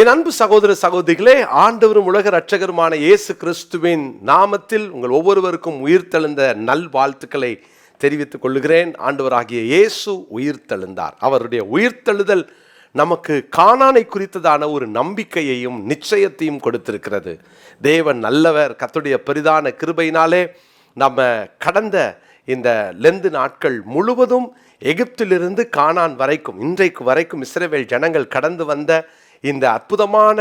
என் அன்பு சகோதர சகோதரிகளே ஆண்டவரும் உலக ரட்சகருமான இயேசு கிறிஸ்துவின் நாமத்தில் உங்கள் ஒவ்வொருவருக்கும் உயிர்த்தெழுந்த நல் வாழ்த்துக்களை தெரிவித்துக் கொள்கிறேன். ஆண்டவராகிய இயேசு உயிர்த்தெழுந்தார் அவருடைய உயிர்த்தெழுதல் நமக்கு காணானை குறித்ததான ஒரு நம்பிக்கையையும் நிச்சயத்தையும் கொடுத்திருக்கிறது. தேவன் நல்லவர் கத்துடைய பெரிதான கிருபையினாலே நம்ம கடந்த இந்த லெந்து நாட்கள் முழுவதும் எகிப்திலிருந்து காணான் வரைக்கும் இன்றைக்கு வரைக்கும் இஸ்ரவேல் ஜனங்கள் கடந்து வந்த இந்த அற்புதமான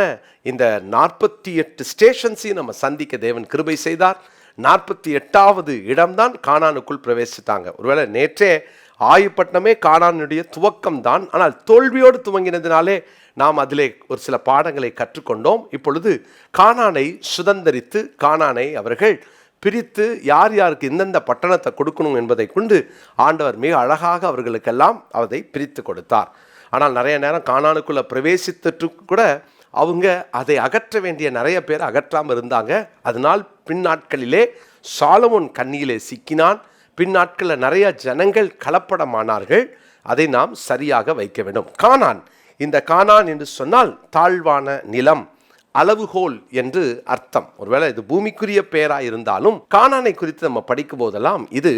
இந்த நாற்பத்தி எட்டு ஸ்டேஷன்ஸையும் நம்ம சந்திக்க தேவன் கிருபை செய்தார். நாற்பத்தி எட்டாவது இடம்தான் காணானுக்குள் பிரவேசித்தாங்க. ஒருவேளை நேற்றே ஆயுப்பட்டினமே காணானுடைய துவக்கம் தான் ஆனால் தோல்வியோடு துவங்கினதினாலே நாம் அதிலே ஒரு சில பாடங்களை கற்றுக்கொண்டோம். இப்பொழுது காணானை சுதந்தரித்து காணானை அவர்கள் பிரித்து யார் யாருக்கு எந்தெந்த பட்டணத்தை கொடுக்கணும் என்பதை கொண்டு ஆண்டவர் மிக அழகாக அவர்களுக்கெல்லாம் அதை பிரித்து கொடுத்தார். ஆனால் நிறைய நேரம் காணானுக்குள்ளே பிரவேசித்துட்டு கூட அவங்க அதை அகற்ற வேண்டிய நிறைய பேர் அகற்றாமல் இருந்தாங்க. அதனால் பின்னாட்களிலே சாலமோன் கண்ணியிலே சிக்கினான். பின்னாட்களில் நிறைய ஜனங்கள் கலப்படமானார்கள். அதை நாம் சரியாக வைக்க வேண்டும். காணான் இந்த காணான் என்று சொன்னால் தாழ்வான நிலம். அளவுகோல் என்று அர்த்தம். ஒருவேளை இது பூமிக்குரிய பெயராக இருந்தாலும் காணானை குறித்து நம்ம படிக்கும் போதெல்லாம் இது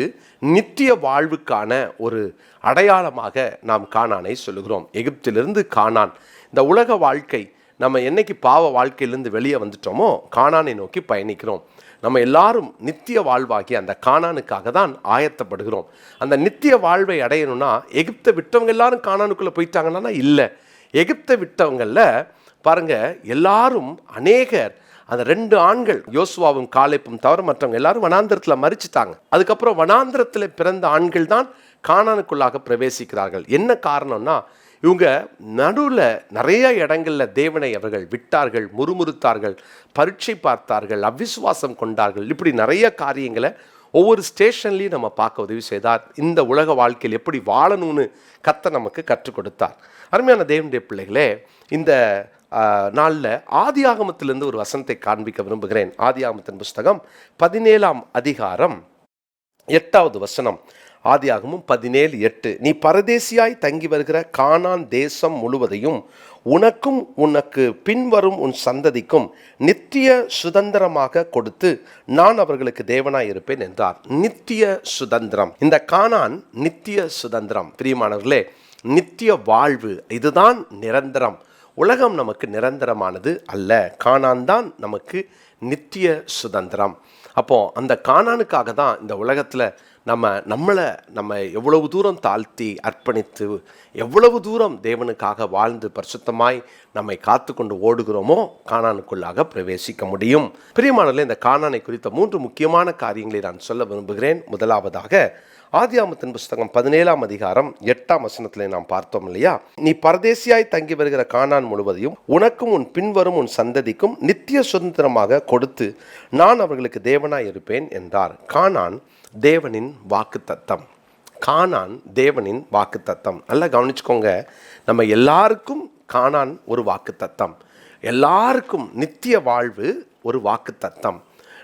நித்திய வாழ்வுக்கான ஒரு அடையாளமாக நாம் காணானை சொல்லுகிறோம். எகிப்திலிருந்து காணான் இந்த உலக வாழ்க்கை நம்ம என்னைக்கு பாவ வாழ்க்கையிலிருந்து வெளியே வந்துட்டோமோ காணானை நோக்கி பயணிக்கிறோம். நம்ம எல்லாரும் நித்திய வாழ்வாகி அந்த காணானுக்காக தான் ஆயத்தப்படுகிறோம். அந்த நித்திய வாழ்வை அடையணும்னா எகிப்தை விட்டவங்க எல்லாரும் காணானுக்குள்ளே போயிட்டாங்கன்னா இல்லை. எகிப்தை விட்டவங்களில் பாருங்க எல்லாரும் அநேகர். அந்த ரெண்டு ஆண்கள் யோசுவாவும் காலைப்பும் தவிர மற்றவங்க எல்லாரும் வனாந்திரத்தில் மறிச்சிட்டாங்க அதுக்கப்புறம் வனாந்திரத்தில் பிறந்த ஆண்கள் தான் காணானுக்குள்ளாக பிரவேசிக்கிறார்கள். என்ன காரணம்னா இவங்க நடுவில் நிறைய இடங்களில் தேவனை அவர்கள் விட்டார்கள் முறுமுறுத்தார்கள் பரீட்சை பார்த்தார்கள் அவிசுவாசம் கொண்டார்கள். இப்படி நிறைய காரியங்களை ஒவ்வொரு ஸ்டேஷன்லையும் நம்ம பார்க்க உதவி செய்தார். இந்த உலக வாழ்க்கையில் எப்படி வாழணும்னு கத்தை நமக்கு கற்றுக் கொடுத்தார். அருமையான தேவனுடைய பிள்ளைகளே இந்த நாளில் ஆதி ஆகமத்திலிருந்து ஒரு வசனத்தை காண்பிக்க விரும்புகிறேன். ஆதி ஆகமத்தின் புஸ்தகம் பதினேழாம் அதிகாரம் எட்டாவது வசனம். ஆதியாகமும் பதினேழு எட்டு. நீ பரதேசியாய் தங்கி வருகிற கானான் தேசம் முழுவதையும் உனக்கும் உனக்கு பின்வரும் உன் சந்ததிக்கும் நித்திய சுதந்திரமாக கொடுத்து நான் அவர்களுக்கு தேவனாய் இருப்பேன் என்றார். நித்திய சுதந்திரம். இந்த கானான் நித்திய சுதந்திரம். பிரியமானவர்களே நித்திய வாழ்வு இதுதான் நிரந்தரம். உலகம் நமக்கு நிரந்தரமானது அல்ல. காணான் தான் நமக்கு நித்திய சுதந்திரம். அப்போது அந்த காணானுக்காக தான் இந்த உலகத்தில் நம்ம நம்மளை நம்ம எவ்வளவு தூரம் தாழ்த்தி அர்ப்பணித்து எவ்வளவு தூரம் தேவனுக்காக வாழ்ந்து பரிசுத்தமாய் நம்மை காத்து கொண்டு ஓடுகிறோமோ காணானுக்குள்ளாக பிரவேசிக்க முடியும். பிரியமானதில் இந்த காணானை குறித்த மூன்று முக்கியமான காரியங்களை நான் சொல்ல விரும்புகிறேன். முதலாவதாக ஆதியாமத்தின் புஸ்தகம் பதினேழாம் அதிகாரம் எட்டாம் வசனத்தில் நாம் பார்த்தோம் இல்லையா? நீ பரதேசியாய் தங்கி வருகிற காணான் முழுவதையும் உனக்கும் உன் பின்வரும் உன் சந்ததிக்கும் நித்திய சுதந்திரமாக கொடுத்து நான் அவர்களுக்கு தேவனாய் இருப்பேன் என்றார். காணான் தேவனின் வாக்கு தத்தம் காணான் தேவனின் வாக்கு தத்தம் நல்லா கவனிச்சுக்கோங்க. நம்ம எல்லாருக்கும் காணான் ஒரு வாக்கு தத்தம் எல்லாருக்கும் நித்திய வாழ்வு ஒரு வாக்கு தத்தம்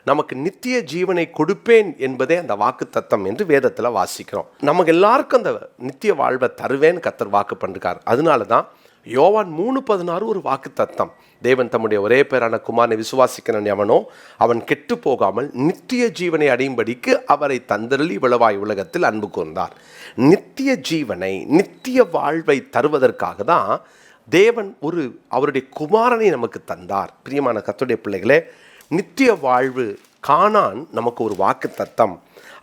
நமக்கு நித்திய ஜீவனை கொடுப்பேன் என்பதே அந்த வாக்கு தத்தம் என்று வேதத்தில் வாசிக்கிறோம். நமக்கு எல்லாருக்கும் அந்த நித்திய வாழ்வை தருவேன் கத்தர் வாக்கு பண்ணிருக்கார். அதனால தான் யோவான் மூணு பதினாறு ஒரு வாக்கு தத்தம் தேவன் தம்முடைய ஒரே பேரான குமாரனை விசுவாசிக்கிறன் எவனோ அவன் கெட்டு போகாமல் நித்திய ஜீவனை அடையும்படிக்கு அவரை தந்தருளி விளவாய் உலகத்தில் அன்பு கூர்ந்தார். நித்திய ஜீவனை நித்திய வாழ்வை தருவதற்காக தான் தேவன் ஒரு அவருடைய குமாரனை நமக்கு தந்தார். பிரியமான கத்துடைய பிள்ளைகளே நித்திய வாழ்வு காணான் நமக்கு ஒரு வாக்கு தத்தம்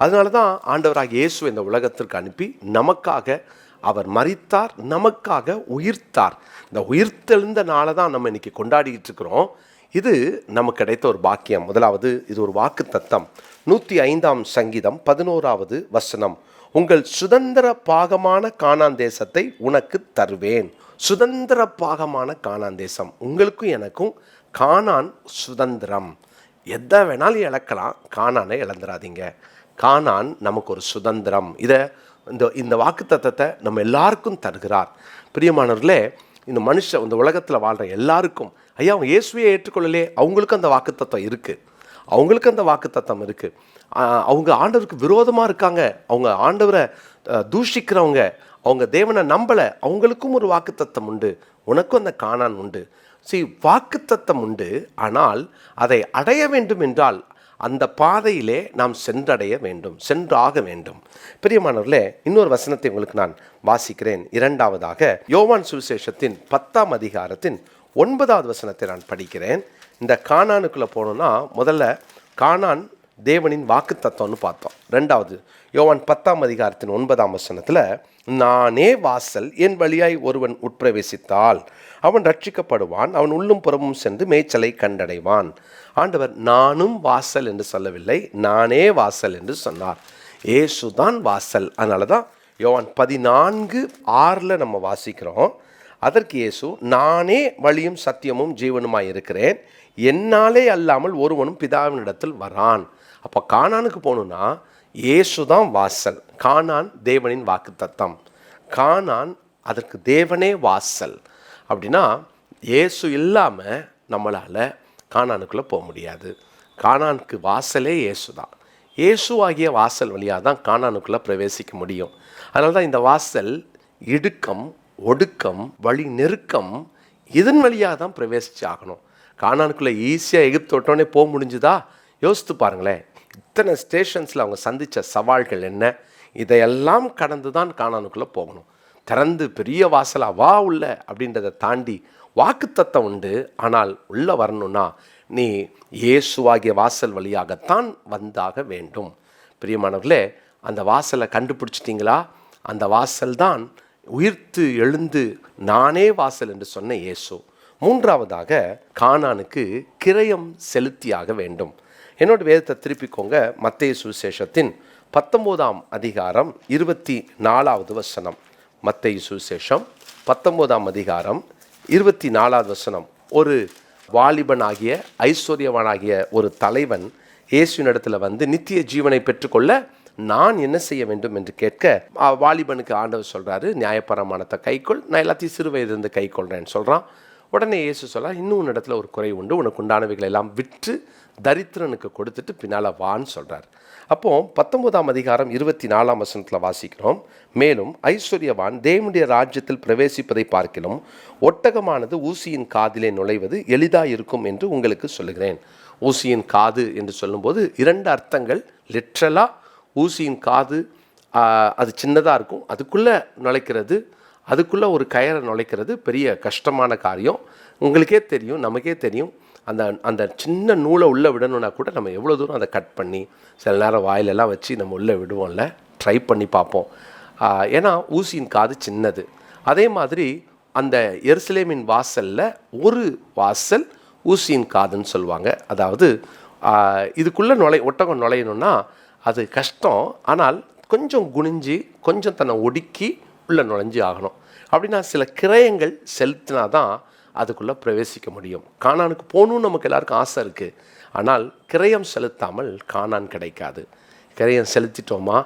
அதனால தான் ஆண்டவராக இயேசு இந்த உலகத்திற்கு அனுப்பி நமக்காக அவர் மறித்தார் நமக்காக உயிர்த்தார். இந்த உயிர்த்தெழுந்த நாளை தான் நம்ம இன்னைக்கு கொண்டாடிக்கிட்டு இருக்கிறோம். இது நமக்கு கிடைத்த ஒரு பாக்கியம். முதலாவது இது ஒரு வாக்கு தத்தம் நூற்றி ஐந்தாம் சங்கீதம் பதினோராவது வசனம். உங்கள் சுதந்திர பாகமான காணான் தேசத்தை உனக்கு தருவேன். சுதந்திர பாகமான காணான் தேசம். உங்களுக்கும் எனக்கும் காணான் சுதந்திரம். எதை வேணாலும் இழக்கலாம். காணானை இழந்துடாதீங்க காணான் நமக்கு ஒரு சுதந்திரம். இதை இந்த இந்த வாக்கு தத்தத்தை நம்ம எல்லாருக்கும் தருகிறார். பிரியமானவர்களே இந்த மனுஷன் இந்த உலகத்தில் வாழ்கிற எல்லாருக்கும் ஐயா அவங்க இயேசுவையை ஏற்றுக்கொள்ளலே அவங்களுக்கும் அந்த வாக்கு தத்துவம் இருக்குது அவங்களுக்கு அந்த வாக்கு தத்தம் இருக்குது அவங்க ஆண்டவருக்கு விரோதமாக இருக்காங்க. அவங்க ஆண்டவரை தூஷிக்கிறவங்க. அவங்க தேவனை நம்பலை. அவங்களுக்கும் ஒரு வாக்கு தத்தம் உண்டு. உனக்கும் அந்த காணான் உண்டு. சி வாக்குத்தத்தம் உண்டு ஆனால் அதை அடைய வேண்டும் என்றால் அந்த பாதையிலே நாம் சென்றடைய வேண்டும் சென்றாக வேண்டும். பிரியமானவர்களே இன்னொரு வசனத்தை உங்களுக்கு நான் வாசிக்கிறேன். இரண்டாவதாக யோவான் சுவிசேஷத்தின் பத்தாம் அதிகாரத்தின் ஒன்பதாவது வசனத்தை நான் படிக்கிறேன். இந்த காணானுக்குள்ளே போனோன்னா முதல்ல காணான் தேவனின் வாக்கு தத்துவம்னு பார்த்தோம். ரெண்டாவது யோவான் பத்தாம் அதிகாரத்தின் ஒன்பதாம் வசனத்தில் நானே வாசல் என் வழியாய் ஒருவன் உட்பிரவேசித்தால் அவன் ரட்சிக்கப்படுவான் அவன் உள்ளும் புறமும் சென்று மேய்ச்சலை கண்டடைவான். ஆண்டவர் நானும் வாசல் என்று சொல்லவில்லை நானே வாசல் என்று சொன்னார். ஏசுதான் வாசல். அதனால தான் யோவான் பதினான்கு ஆறில் நம்ம வாசிக்கிறோம். அதற்கு இயேசு நானே வழியும் சத்தியமும் ஜீவனுமாய் இருக்கிறேன். என்னாலே அல்லாமல் ஒருவனும் பிதாவினிடத்தில் வரான். அப்போ காணானுக்கு போகணுன்னா இயேசு தான் வாசல். காணான் தேவனின் வாக்கு தத்தம் காணான் அதற்கு தேவனே வாசல். அப்படின்னா இயேசு இல்லாமல் நம்மளால் காணானுக்குள்ளே போக முடியாது. காணானுக்கு வாசலே இயேசு தான். இயேசுவாகிய வாசல் வழியாக தான் காணானுக்குள்ளே பிரவேசிக்க முடியும். அதனால தான் இந்த வாசல் இடுக்கம் ஒடுக்கம் வழி நெருக்கம் இதன் வழியாக தான் பிரவேசிச்சு ஆகணும். காணானுக்குள்ளே ஈஸியாக எகிப்து விட்டோன்னே போக முடிஞ்சுதா? யோசித்து பாருங்களேன். இத்தனை ஸ்டேஷன்ஸில் அவங்க சந்தித்த சவால்கள் என்ன? இதையெல்லாம் கடந்து தான் காணானுக்குள்ளே போகணும். திறந்து பெரிய வாசலா வா உள்ள அப்படின்றத தாண்டி வாக்குத்தத்தம் உண்டு. ஆனால் உள்ளே வரணும்னா நீ இயேசுவாகிய வாசல் வழியாகத்தான் வந்தாக வேண்டும். பிரியமானவர்களே அந்த வாசலை கண்டுபிடிச்சிட்டிங்களா? அந்த வாசல் தான் உயிர்த்து எழுந்து நானே வாசல் என்று சொன்ன இயேசு. மூன்றாவதாக கானானுக்கு கிரயம் செலுத்தியாக வேண்டும். என்னோட வேதத்தை திருப்பிக்கோங்க. மத்திய சுவிசேஷத்தின் பத்தொம்போதாம் அதிகாரம் இருபத்தி நாலாவது வசனம். மத்தை சுசேஷம் பத்தொம்போதாம் அதிகாரம் இருபத்தி நாலாவது வசனம். ஒரு வாலிபனாகிய ஐஸ்வர்யவானாகிய ஒரு தலைவன் இயேசுவினிடத்தில் வந்து நித்திய ஜீவனை பெற்றுக்கொள்ள நான் என்ன செய்ய வேண்டும் என்று கேட்க வாலிபனுக்கு ஆண்டவர் சொல்கிறாரு நியாயபரமானத்தை கைக்கொள் நான் எல்லாத்தையும் சிறு வயதிலிருந்து கைக்கொள்றேன்னு சொல்கிறான் உடனே இயேசு சொல்ல இன்னும் உன் இடத்துல ஒரு குறை உண்டு உனக்கு உண்டானவைகளை எல்லாம் விற்று தரித்திரனுக்கு கொடுத்துட்டு பின்னால் வான்னு சொல்கிறார் அப்போது பத்தொன்பதாம் அதிகாரம் இருபத்தி நாலாம் வசனத்தில் வாசிக்கிறோம் மேலும் ஐஸ்வர்யவான் தேவனுடைய ராஜ்யத்தில் பிரவேசிப்பதை பார்க்கிலும் ஒட்டகமானது ஊசியின் காதிலே நுழைவது எளிதாக இருக்கும் என்று உங்களுக்கு சொல்லுகிறேன். ஊசியின் காது என்று சொல்லும்போது இரண்டு அர்த்தங்கள். லிட்ரலாக ஊசியின் காது அது சின்னதாக இருக்கும் அதுக்குள்ளே நுழைக்கிறது அதுக்குள்ளே ஒரு கயரை நுழைக்கிறது பெரிய கஷ்டமான காரியம். உங்களுக்கே தெரியும் நமக்கே தெரியும். அந்த அந்த சின்ன நூலை உள்ளே விடணும்னா கூட நம்ம எவ்வளோ தூரம் அதை கட் பண்ணி சில நேரம் வாயிலெல்லாம் வச்சு நம்ம உள்ளே விடுவோம்ல ட்ரை பண்ணி பார்ப்போம். ஏன்னா ஊசியின் காது சின்னது. அதே மாதிரி அந்த எருசலேமின் வாசலில் ஒரு வாசல் ஊசியின் காதுன்னு சொல்லுவாங்க. அதாவது இதுக்குள்ளே நுழை ஒட்டகம் நுழையணும்னா அது கஷ்டம். ஆனால் கொஞ்சம் குனிஞ்சு கொஞ்சம் தன்னை ஒடுக்கி உள்ளே நுழைஞ்சு ஆகணும். அப்படின்னா சில கிரயங்கள் செலுத்தினா தான் அதுக்குள்ளே பிரவேசிக்க முடியும். காணானுக்கு போகணும்னு நமக்கு எல்லாருக்கும் ஆசை இருக்குது ஆனால் கிரயம் செலுத்தாமல் காணான் கிடைக்காது. கிரயம் செலுத்திட்டோமா?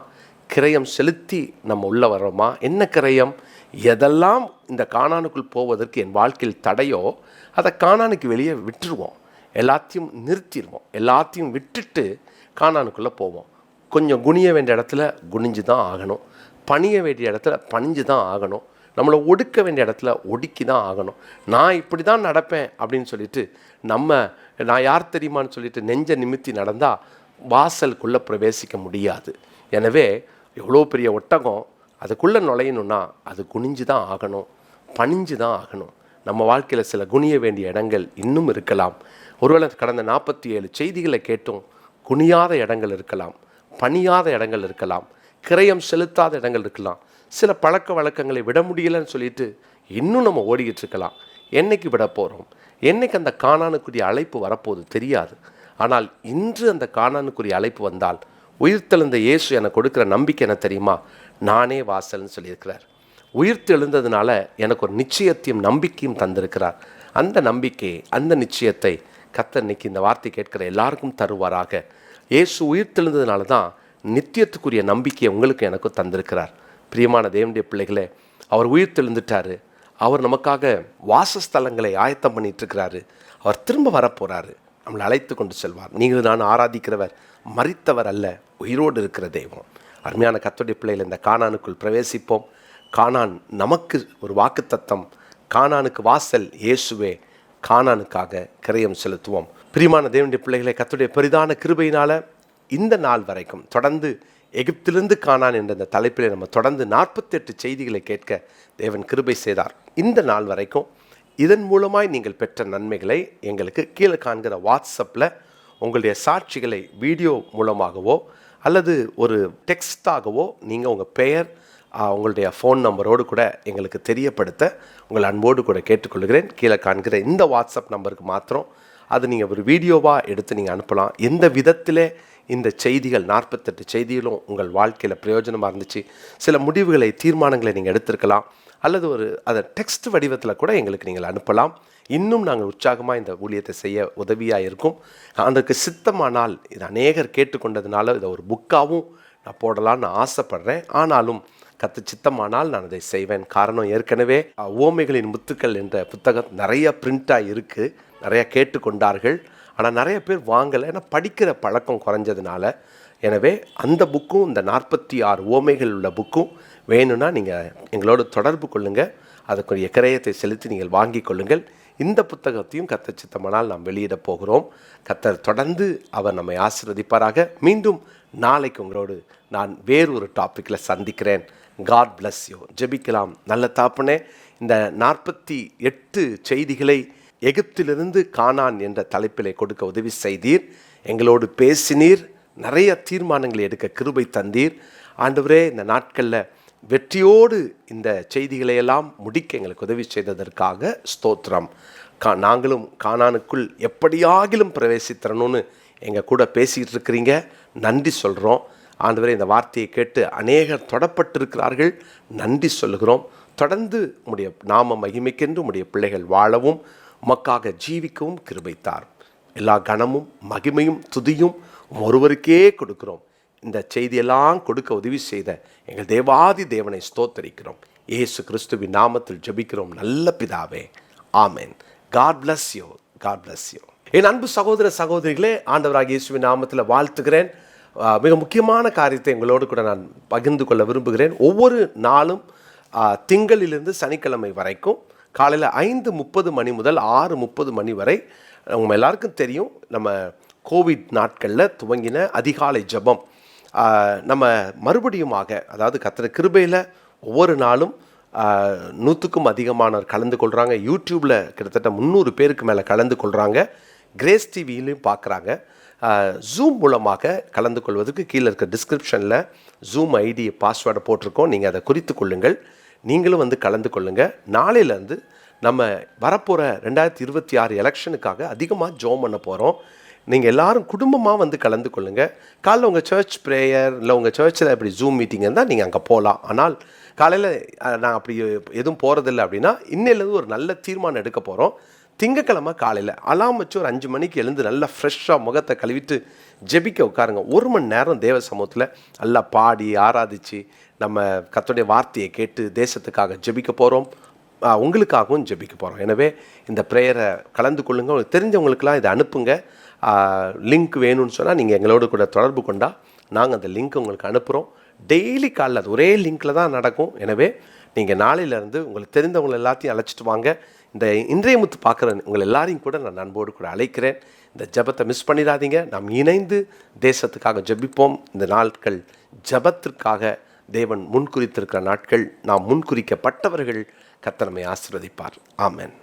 கிரயம் செலுத்தி நம்ம உள்ளே வர்றோமா? என்ன கிரயம்? எதெல்லாம் இந்த காணானுக்குள் போவதற்கு என் வாழ்க்கையில் தடையோ அதை காணானுக்கு வெளியே விட்டுருவோம். எல்லாத்தையும் நிறுத்திடுவோம். எல்லாத்தையும் விட்டுட்டு காணானுக்குள்ளே போவோம். கொஞ்சம் குனிய வேண்டிய இடத்துல குனிஞ்சு தான் ஆகணும். பணிய வேண்டிய இடத்துல பணிஞ்சு தான் ஆகணும். நம்மளை ஒடுக்க வேண்டிய இடத்துல ஒடுக்கி தான் ஆகணும். நான் இப்படி தான் நடப்பேன் அப்படின்னு சொல்லிட்டு நம்ம நான் யார் தெரியுமான்னு சொல்லிட்டு நெஞ்ச நிமித்தி நடந்தால் வாசலுக்குள்ளே பிரவேசிக்க முடியாது. எனவே எவ்வளோ பெரிய ஒட்டகம். அதுக்குள்ளே நுழையணும்னா அது குனிஞ்சு தான் ஆகணும். பணிஞ்சு தான் ஆகணும். நம்ம வாழ்க்கையில் சில குனிய வேண்டிய இடங்கள் இன்னும் இருக்கலாம். ஒருவேளை கடந்த நாற்பத்தி ஏழு செய்திகளை கேட்டும் குனியாத இடங்கள் இருக்கலாம். பணியாத இடங்கள் இருக்கலாம். கிரயம் செலுத்தாத இடங்கள் இருக்கலாம். சில பழக்க வழக்கங்களை விட முடியலன்னு சொல்லிட்டு இன்னும் நம்ம ஓடிக்கிட்டு இருக்கலாம். என்னைக்கு விட போகிறோம் என்னைக்கு அந்த காணானுக்குரிய அழைப்பு வரப்போகுது தெரியாது. ஆனால் இன்று அந்த காணானுக்குரிய அழைப்பு வந்தால் உயிர்த்தெழுந்த இயேசு எனக்கு கொடுக்குற நம்பிக்கை என்ன தெரியுமா? நானே வாசல்னு சொல்லியிருக்கிறார். உயிர்த்தெழுந்ததுனால எனக்கு ஒரு நிச்சயத்தையும் நம்பிக்கையும் தந்திருக்கிறார். அந்த நம்பிக்கை அந்த நிச்சயத்தை கத்தர் இன்னைக்கு இந்த வார்த்தை கேட்கிற எல்லாருக்கும் தருவாராக. இயேசு உயிர்த்தெழுந்ததுனால தான் நித்தியத்துக்குரிய நம்பிக்கையை உங்களுக்கு எனக்கும் தந்திருக்கிறார். பிரியமான தேவனுடைய பிள்ளைகளே அவர் உயிர்த்தெழுந்துட்டாரு அவர் நமக்காக வாசஸ்தலங்களை ஆயத்தம் பண்ணிட்டு இருக்கிறாரு. அவர் திரும்ப வரப்போகிறாரு நம்மளை அழைத்து கொண்டு செல்வார். நீங்கள் நான் ஆராதிக்கிறவர் மறித்தவர் அல்ல உயிரோடு இருக்கிற தெய்வம். அருமையான கத்தோடைய பிள்ளைகள் இந்த காணானுக்குள் பிரவேசிப்போம். காணான் நமக்கு ஒரு வாக்குத்தத்தம். காணானுக்கு வாசல் இயேசுவே காணானுக்காக கிரயம் செலுத்துவோம். பிரிமான தேவனுடைய பிள்ளைகளை கத்துடைய பெரிதான கிருபையினால் இந்த நாள் வரைக்கும் தொடர்ந்து எகிப்திலிருந்து காணான் என்ற இந்த தலைப்பில் நம்ம தொடர்ந்து நாற்பத்தெட்டு செய்திகளை கேட்க தேவன் கிருபை செய்தார். இந்த நாள் வரைக்கும் இதன் மூலமாய் நீங்கள் பெற்ற நன்மைகளை எங்களுக்கு கீழே காண்கிற வாட்ஸ்அப்பில் உங்களுடைய சாட்சிகளை வீடியோ மூலமாகவோ அல்லது ஒரு டெக்ஸ்டாகவோ நீங்கள் உங்கள் பெயர் உங்களுடைய ஃபோன் நம்பரோடு கூட எங்களுக்கு தெரியப்படுத்த உங்கள் அன்போடு கூட கேட்டுக்கொள்கிறேன். கீழே காண்கிற இந்த வாட்ஸ்அப் நம்பருக்கு மாத்திரம் அது நீங்கள் ஒரு வீடியோவாக எடுத்து நீங்கள் அனுப்பலாம். எந்த விதத்திலே இந்த செய்திகள் நாற்பத்தெட்டு செய்திகளும் உங்கள் வாழ்க்கையில் பிரயோஜனமாக இருந்துச்சு சில முடிவுகளை தீர்மானங்களை நீங்கள் எடுத்திருக்கலாம். அல்லது ஒரு அதை டெக்ஸ்ட் வடிவத்தில் கூட எங்களுக்கு நீங்கள் அனுப்பலாம். இன்னும் நாங்கள் உற்சாகமாக இந்த ஊழியத்தை செய்ய உதவியாக இருக்கும். அதற்கு சித்தமானால் இது அநேகர் கேட்டுக்கொண்டதுனால இதை ஒரு புக்காகவும் நான் போடலான்னு ஆசைப்படுறேன். ஆனாலும் கத்து சித்தமானால் நான் அதை செய்வேன். காரணம் ஏற்கனவே ஓமைகளின் முத்துக்கள் என்ற புத்தகம் நிறைய பிரிண்டாக இருக்குது நிறைய கேட்டுக்கொண்டார்கள். ஆனால் நிறைய பேர் வாங்கலை. ஏன்னா படிக்கிற பழக்கம் குறைஞ்சதுனால எனவே அந்த புக்கும் இந்த நாற்பத்தி ஆறு ஓமைகள் உள்ள புக்கும் வேணும்னா நீங்கள் எங்களோடு தொடர்பு கொள்ளுங்கள் அதுக்குரிய கிரயத்தை செலுத்தி நீங்கள் வாங்கி கொள்ளுங்கள். இந்த புத்தகத்தையும் கத்தர் சித்தமானால் நாம் வெளியிடப் போகிறோம். கத்தர் தொடர்ந்து அவர் நம்மை ஆசிர்வதிப்பாராக. மீண்டும் நாளைக்கு உங்களோடு நான் வேறு ஒரு டாப்பிக்கில் சந்திக்கிறேன். காட் பிளஸ் யூ ஜெபிக்கலாம். நல்ல தாப்பனே இந்த நாற்பத்தி எட்டு செய்திகளை எகிப்திலிருந்து காணான் என்ற தலைப்பிலே கொடுக்க உதவி செய்தீர். எங்களோடு பேசினீர். நிறைய தீர்மானங்களை எடுக்க கிருபை தந்தீர். ஆண்டவரே இந்த நாட்களில் வெற்றியோடு இந்த செய்திகளை எல்லாம் முடிக்க எங்களுக்கு உதவி செய்ததற்காக ஸ்தோத்திரம். கா நாங்களும் காணானுக்குள் எப்படியாகிலும் பிரவேசித்தரணும்னு எங்கள் கூட பேசிகிட்டு இருக்கிறீங்க நன்றி சொல்கிறோம் ஆண்டவரே இந்த வார்த்தையை கேட்டு அநேகர் தொடப்பட்டிருக்கிறார்கள். நன்றி சொல்லுகிறோம். தொடர்ந்து உடைய நாம மகிமைக்கென்று உடைய பிள்ளைகள் வாழவும் உமக்காக ஜீவிக்கவும் கிருபைத்தார் எல்லா கனமும் மகிமையும் துதியும் ஒருவருக்கே கொடுக்கிறோம். இந்த செய்தியெல்லாம் கொடுக்க உதவி செய்த எங்கள் தேவாதி தேவனை ஸ்தோத்தரிக்கிறோம். இயேசு கிறிஸ்துவின் நாமத்தில் ஜெபிக்கிறோம். நல்ல பிதாவே. ஆமென். God bless you God bless you என் அன்பு சகோதர சகோதரிகளே ஆண்டவராக இயேசுவின் நாமத்தில் வாழ்த்துகிறேன். மிக முக்கியமான காரியத்தை எங்களோடு கூட நான் பகிர்ந்து கொள்ள விரும்புகிறேன். ஒவ்வொரு நாளும் திங்களிலிருந்து சனிக்கிழமை வரைக்கும் காலையில் ஐந்து முப்பது மணி முதல் ஆறு முப்பது மணி வரை உங்கள் எல்லாருக்கும் தெரியும் நம்ம கோவிட் நாட்களில் துவங்கின அதிகாலை ஜெபம். நம்ம மறுபடியுமாக அதாவது கத்திர கிருபையில் ஒவ்வொரு நாளும் நூற்றுக்கும் அதிகமானவர் கலந்து கொள்கிறாங்க யூடியூப்பில் கிட்டத்தட்ட முந்நூறு பேருக்கு மேலே கலந்து கொள்கிறாங்க கிரேஸ் டிவியிலையும் பார்க்குறாங்க ஜூம் மூலமாக கலந்து கொள்வதற்கு கீழே இருக்க டிஸ்கிரிப்ஷனில் ஜூம் ஐடி பாஸ்வேர்டை போட்டிருக்கோம். நீங்கள் அதை குறித்து கொள்ளுங்கள். நீங்களும் வந்து கலந்து கொள்ளுங்கள் நாளையிலேருந்து நம்ம வரப்போகிற ரெண்டாயிரத்தி இருபத்தி ஆறு எலெக்ஷனுக்காக அதிகமாக ஜோம் பண்ண போகிறோம் நீங்கள் எல்லாரும் குடும்பமாக வந்து கலந்து கொள்ளுங்கள் காலைல உங்கள் சர்ச் ப்ரேயர் இல்லை உங்கள் சர்ச்சில் இப்படி ஜூம் மீட்டிங் இருந்தால் நீங்கள் அங்கே போகலாம் ஆனால் காலையில் நான் அப்படி எதுவும் போகிறதில்ல அப்படின்னா இன்னிலேருந்து ஒரு நல்ல தீர்மானம் எடுக்க போகிறோம் திங்கக்கிழமை காலையில் அலாம் வச்சு ஒரு அஞ்சு மணிக்கு எழுந்து நல்லா ஃப்ரெஷ்ஷாக முகத்தை கழுவிட்டு ஜெபிக்க உட்காருங்க. ஒரு மணி நேரம் தேவ சமூகத்தில் நல்லா பாடி ஆராதிச்சு நம்ம கத்தோடைய வார்த்தையை கேட்டு தேசத்துக்காக ஜெபிக்க போகிறோம் உங்களுக்காகவும் ஜெபிக்க போகிறோம் எனவே இந்த ப்ரேயரை கலந்து கொள்ளுங்க. உங்களுக்கு தெரிஞ்சவங்களுக்கெல்லாம் இதை அனுப்புங்க. லிங்க் வேணும்னு சொன்னால் நீங்கள் எங்களோட கூட தொடர்பு கொண்டா நாங்கள் அந்த லிங்க் உங்களுக்கு அனுப்புகிறோம் டெய்லி காலைல அது ஒரே லிங்க்கில் தான் நடக்கும். எனவே நீங்கள் நாளையிலேருந்து உங்களுக்கு தெரிந்தவங்களை எல்லாத்தையும் அழைச்சிட்டு வாங்க. இந்த இன்றைய முத்து பார்க்குற உங்கள் எல்லாரையும் கூட நான் நண்போடு கூட அழைக்கிறேன். இந்த ஜபத்தை மிஸ் பண்ணிடாதீங்க. நாம் இணைந்து தேசத்துக்காக ஜபிப்போம். இந்த நாட்கள் ஜபத்திற்காக தேவன் முன்குறித்திருக்கிற நாட்கள். நாம் முன்குறிக்கப்பட்டவர்கள் கத்தனமை ஆசிர்வதிப்பார். ஆமேன்.